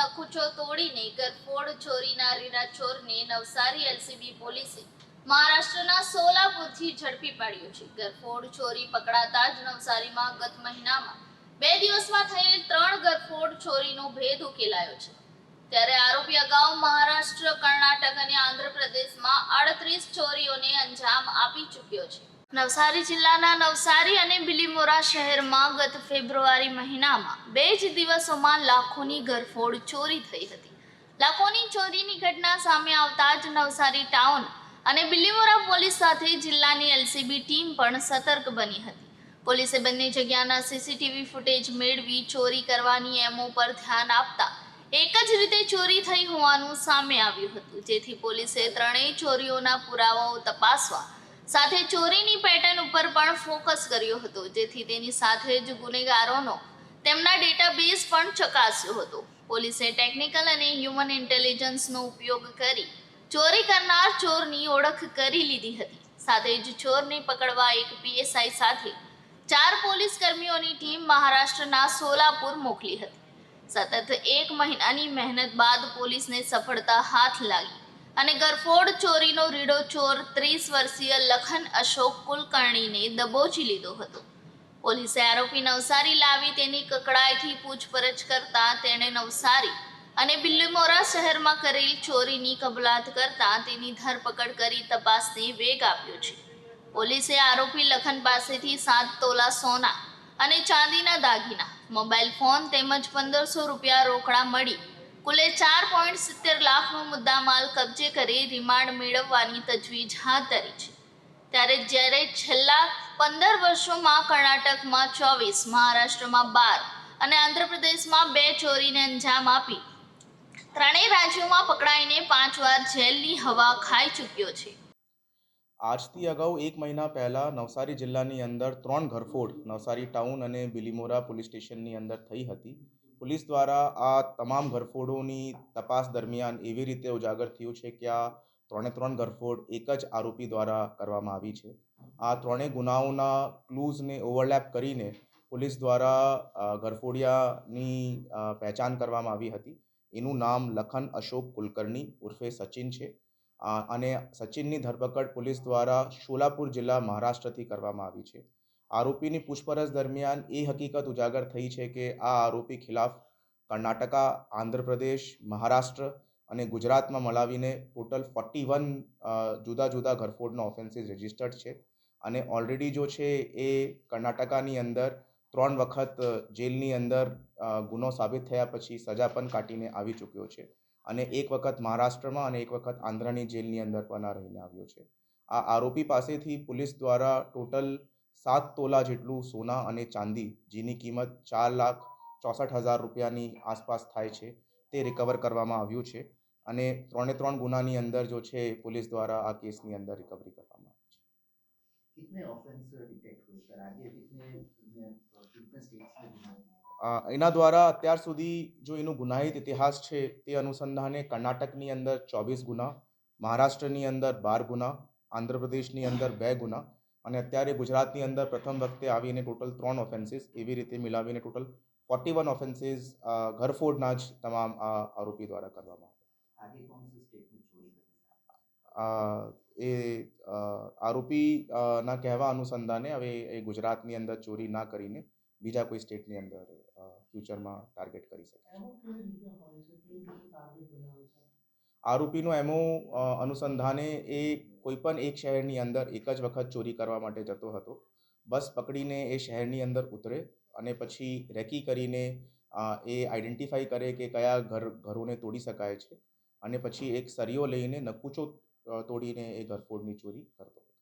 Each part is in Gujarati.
નખુચો તોડીને ગરફોડ ચોરીના રીડા ચોરને નવસારી એલસીબી પોલીસે મહારાષ્ટ્રના સોલાપુરથી ઝડપી પાડ્યો છે. ગરફોડ, ચોરી પકડાતા જ નવસારીમાં ગત મહિનામાં બે દિવસમાં થયેલ ત્રણ ગરફોડ, ચોરીનો ભેદ ઉકેલાયો છે. ત્યારે આરોપી અગાઉ મહારાષ્ટ્ર, કર્ણાટક અને આંધ્રપ્રદેશમાં અડત્રીસ ચોરીઓને અંજામ આપી ચૂક્યો છે. નવસારી જિલ્લાના નવસારી અને બિલીમોરા શહેરમાં ગત ફેબ્રુઆરી મહિનામાં બે જ દિવસોમાં લાખોની ઘરફોડ ચોરી થઈ હતી. લાખોની ચોરીની ઘટના સામે આવતા જ નવસારી ટાઉન અને બિલીમોરા પોલીસ સાથે જિલ્લાની એલસીબી ટીમ પણ સતર્ક બની હતી. પોલીસે બંને જગ્યાના સીસીટીવી ફૂટેજ મેળવી ચોરી કરવાની એમો પર ધ્યાન આપતા એક જ રીતે ચોરી થઈ હોવાનું સામે આવ્યું હતું. જેથી પોલીસે ત્રણેય ચોરીઓના પુરાવાઓ તપાસવા સાથે ચોરીની પેટર્ન ઉપર પણ ફોકસ કર્યો હતો. જેથી તેની સાથે જ ગુનેગારોનો તેમના ડેટાબેઝ પણ ચકાસ્યો હતો. પોલીસે ટેકનિકલ અને હ્યુમન ઇન્ટેલિજન્સનો ઉપયોગ કરી ચોરી કરનાર ચોરની ઓળખ કરી લીધી હતી. સાથે જ ચોરને પકડવા એક પીએસઆઈ સાથે ચાર પોલીસ કર્મીઓની ટીમ મહારાષ્ટ્રના સોલાપુર મોકલી હતી. સતત એક મહિનાની મહેનત બાદ પોલીસને સફળતા હાથ લાગી. અને ગરફોડ ચોરીનો રીડો ચોર ત્રીસ વર્ષીય લખન અશોક કુલકર્ણીને દબોચી લીધો હતો. પોલીસે આરોપી નવસારી લાવી તેની કકડાઈથી પૂછપરછ કરતા તેણે નવસારી અને બિલ્લીમોરા શહેરમાં કરેલ ચોરીની કબલાત કરતા તેની ધરપકડ કરી તપાસને વેગ આપ્યો છે. પોલીસે આરોપી લખન પાસેથી સાત તોલા સોના અને ચાંદીના દાગીના, મોબાઈલ ફોન તેમજ પંદરસો રૂપિયા રોકડા મળી કુલે ચાર પોઈન્ટ સિત્તેર લાખનો મુદ્દામાલ કબજે કરી રિમાન્ડ મેળવવાની તજવીજ હાથ ધરી છે. ત્યારે જ્યારે છેલ્લા પંદર વર્ષોમાં કર્ણાટકમાં ચોવીસ, મહારાષ્ટ્રમાં બાર અને આંધ્રપ્રદેશમાં બે ચોરીને અંજામ આપી, ત્રણેય રાજ્યોમાં પકડાઈને પાંચ વાર જેલની હવા ખાઈ ચૂક્યો છે. આજથી અગાઉ એક મહિના પહેલાં નવસારી જિલ્લાની અંદર ત્રણ ઘરફોડ, નવસારી ટાઉન અને બિલીમોરા પોલીસ સ્ટેશનની અંદર થઈ હતી. પોલીસ દ્વારા આ તમામ ઘરફોડોની તપાસ દરમિયાન એવી રીતે ઉજાગર થયું છે કે આ ત્રણે ત્રણ ઘરફોડ એક જ આરોપી દ્વારા કરવામાં આવી છે. આ ત્રણેય ગુનાઓના ક્લૂઝને ઓવરલેપ કરીને પોલીસ દ્વારા ઘરફોડિયાની પહેચાન કરવામાં આવી હતી. એનું નામ લખન અશોક કુલકર્ણી ઉર્ફે સચિન છે. અને સચિનની ધરપકડ પોલીસ દ્વારા શોલાપુર જિલ્લા મહારાષ્ટ્રથી કરવામાં આવી છે. આરોપીની પૂછપરછ દરમિયાન એ હકીકત ઉજાગર થઈ છે કે આ આરોપી ખિલાફ કર્ણાટકા, આંધ્રપ્રદેશ, મહારાષ્ટ્ર અને ગુજરાતમાં મળાવીને ટોટલ ફોર્ટી વન જુદા જુદા ઘરફોડના ઓફેન્સીસ રજિસ્ટર્ડ છે. અને ઓલરેડી જો છે એ કર્ણાટકાની અંદર ત્રણ વખત જેલની અંદર ગુનો સાબિત થયા પછી સજા પણ કાઢીને આવી ચૂક્યો છે. અને એક વખત મહારાષ્ટ્રમાં અને એક વખત આંધ્રની જેલની અંદર પણ રહીને આવ્યો છે. આ આરોપી પાસેથી પોલીસ દ્વારા ટોટલ સાત તોલા જેટલું સોના અને ચાંદી જેની કિંમત ચાર લાખ ચોસઠ હજાર રૂપિયાની આસપાસ થાય છે તે રિકવર કરવામાં આવ્યું છે. અને ત્રણે ત્રણ ગુનાની અંદર જો છે પોલીસ દ્વારા આ કેસની અંદર રિકવરી કરવામાં આવી છે. એના દ્વારા અત્યાર સુધી જો એનું ગુનાહિત ઇતિહાસ છે તે અનુસંધાને કર્ણાટકની અંદર ચોવીસ ગુના મહારાષ્ટ્રની અંદર બાર ગુના આંધ્રપ્રદેશની અંદર બે ગુના અને અત્યારે ગુજરાતની અંદર પ્રથમ વખતે આવીને ટોટલ ત્રણ ઓફેન્સીસ એવી રીતે મિલાવીને ટોટલ ફોર્ટી વન ઓફેન્સીસ ઘરફોડના જ તમામ આરોપી દ્વારા કરવામાં આવે એ આરોપીના કહેવા અનુસંધાને હવે એ ગુજરાતની અંદર ચોરી ના કરીને બીજા કોઈ સ્ટેટની અંદર ફ્યુચરમાં ટાર્ગેટ કરી શકે આરોપીનો એમો અનુસંધાને એ કોઈપણ એક શહેરની અંદર એક જ વખત ચોરી કરવા માટે જતો હતો. બસ પકડીને એ શહેરની અંદર ઉતરે અને પછી રેકી કરીને એ આઈડેન્ટિફાઈ કરે કે કયા ઘર, ઘરોને તોડી શકાય છે અને પછી એક સરિયો લઈને નકુચો તોડીને એ ઘરફોડની ચોરી કરતો હતો.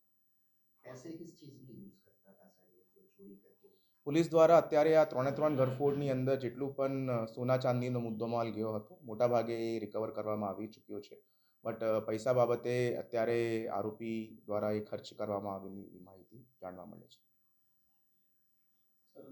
પોલીસ દ્વારા અત્યારે આ ત્રણે ત્રણ ઘરફોડની અંદર જેટલું પણ સોના ચાંદીનો મુદ્દો માલ ગયો હતો, મોટાભાગે એ રિકવર કરવામાં આવી ચૂક્યો છે. બટ પૈસા બાબતે અત્યારે આરોપી દ્વારા એ ખર્ચ કરવામાં આવેલી માહિતી જાણવા મળે છે.